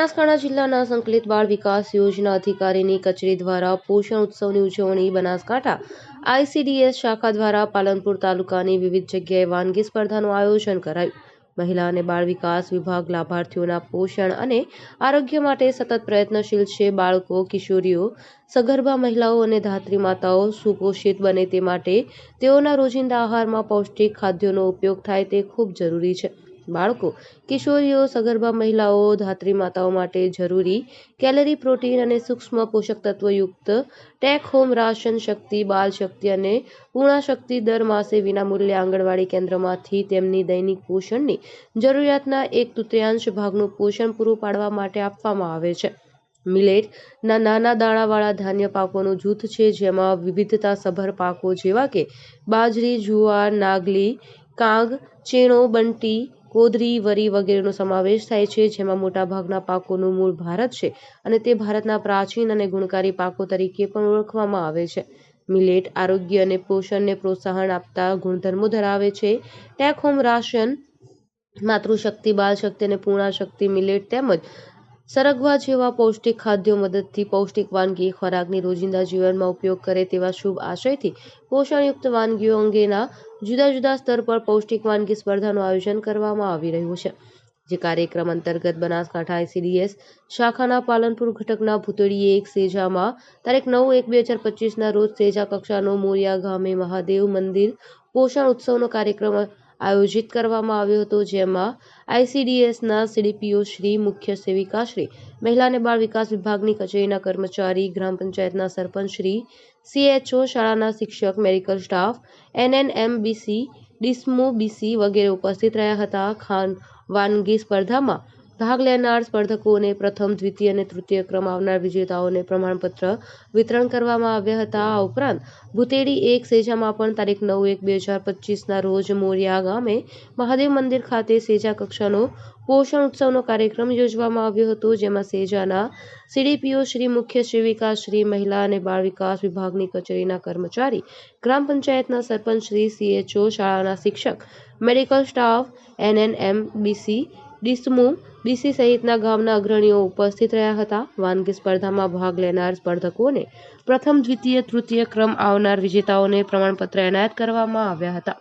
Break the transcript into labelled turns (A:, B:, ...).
A: બનાસકાંઠા જિલ્લાના સંકલિત બાળ વિકાસ યોજના અધિકારીની કચેરી દ્વારા પોષણ ઉત્સવની ઉજવણી બનાસકાંઠા આઈસીડીએસ શાખા દ્વારા પાલનપુર તાલુકાની વિવિધ જગ્યાએ વાનગી સ્પર્ધાનું આયોજન કરાયું. મહિલા અને બાળ વિકાસ વિભાગ લાભાર્થીઓના પોષણ અને આરોગ્ય માટે સતત પ્રયત્નશીલ છે. બાળકો, કિશોરીઓ, સગર્ભા મહિલાઓ અને ધાત્રી માતાઓ સુપોષિત બને તે માટે તેઓના રોજિંદા આહારમાં પૌષ્ટિક ખાદ્યોનો ઉપયોગ થાય તે ખૂબ જરૂરી છે. બાળકો, કિશોરીઓ, સગર્ભા મહિલાઓ, ધાત્રી માતાઓ માટે જરૂરી કેલરી, પ્રોટીન અને સૂક્ષ્મ પોષક તત્વયુક્ત take home ration Shakti, Bal Shakti અને પૂર્ણા શક્તિ દર માસે વિનામૂલ્યે આંગણવાડી કેન્દ્રમાંથી તેમની દૈનિક પોષણની જરૂરિયાતના એક તૃતીયાંશ ભાગનું પોષણ પૂરું પાડવા માટે આપવામાં આવે છે. મિલેટ, ના નાના દાણાવાળા ધાન્ય પાકોનું જૂથ છે જેમાં વિવિધતાસભર પાકો જેવા કે બાજરી, જુવાર, નાગલી, કાંગ, ચેણો, બંટી કોદરી, વરી વગેરેનો સમાવેશ થાય છે, જેમાં મોટાભાગના પાકોનું મૂળ ભારત છે અને તે ભારતના પ્રાચીન અને ગુણકારી પાકો તરીકે પણ ઓળખવામાં આવે છે. મિલેટ આરોગ્ય અને પોષણને પ્રોત્સાહન આપતા ગુણધર્મો ધરાવે છે. ટેક હોમ રાશન, માતૃશક્તિ બાલ શક્તિ અને પૂર્ણા શક્તિ મિલેટ તેમજ સરગવા જેવા પૌષ્ટિક ખાદ્યો મદદથી પૌષ્ટિક વાનગી ખોરાકની રોજિંદા જીવનમાં ઉપયોગ કરે તેવા શુભ આશયથી પોષણયુક્ત વાનગીઓ અંગેના જુદા જુદા સ્તર પર પૌષ્ટિક વાનગી સ્પર્ધાનું આયોજન કરવામાં આવી રહ્યું છે. જે કાર્યક્રમ અંતર્ગત બનાસકાંઠા આઈસીડીએસ શાખાના પાલનપુર ઘટકના ભૂતળીએ એક સેજામાં તારીખ નવ એક બે હજાર પચીસના રોજ સેજા કક્ષાનો મોરિયા ગામે મહાદેવ મંદિર પોષણ ઉત્સવનો કાર્યક્રમ આયોજિત કરવામાં આવ્યો હતો, જેમાં આઈસીડીએસના સીડીપીઓ શ્રી, મુખ્ય સેવિકા શ્રી, મહિલા અને બાળ વિકાસ વિભાગની કચેરીના કર્મચારી, ગ્રામ પંચાયતના સરપંચ શ્રી સીએચઓ શાળાના શિક્ષક, મેડિકલ સ્ટાફ એનએનએમબીસી ડિસ્મો બીસી વગેરે ઉપસ્થિત રહ્યા હતા. ખાન વાનગી સ્પર્ધામાં ભાગ લેનાર સ્પર્ધકોને પ્રથમ, દ્વિતીય અને તૃતીય ક્રમ આવનાર વિજેતાઓને પ્રમાણપત્ર વિતરણ કરવામાં આવ્યા હતા. આ ઉપરાંત, ભૂતેડી એક સેજામાં પણ તારીખ નવ એક બે હજાર પચીસના રોજ મોરિયા ગામે મહાદેવ મંદિર ખાતે સેજા કક્ષાનો પોષણ ઉત્સવનો કાર્યક્રમ યોજવામાં આવ્યો હતો, જેમાં સેજાના સીડીપીઓ, શ્રી મુખ્ય શ્રી વિકાસ શ્રી મહિલા અને બાળ વિકાસ વિભાગની કચેરીના કર્મચારી, ગ્રામ પંચાયતના સરપંચ, શ્રી સીએચઓ શાળાના શિક્ષક, મેડિકલ સ્ટાફ એનએનએમબીસી ડિસ્મુ બીસી સહિતના ગામના અગ્રણીઓ ઉપસ્થિત રહ્યા હતા. વાનગી સ્પર્ધામાં ભાગ લેનાર સ્પર્ધકોને પ્રથમ, દ્વિતીય, તૃતીય ક્રમ આવનાર વિજેતાઓને પ્રમાણપત્ર એનાયત કરવામાં આવ્યા હતા.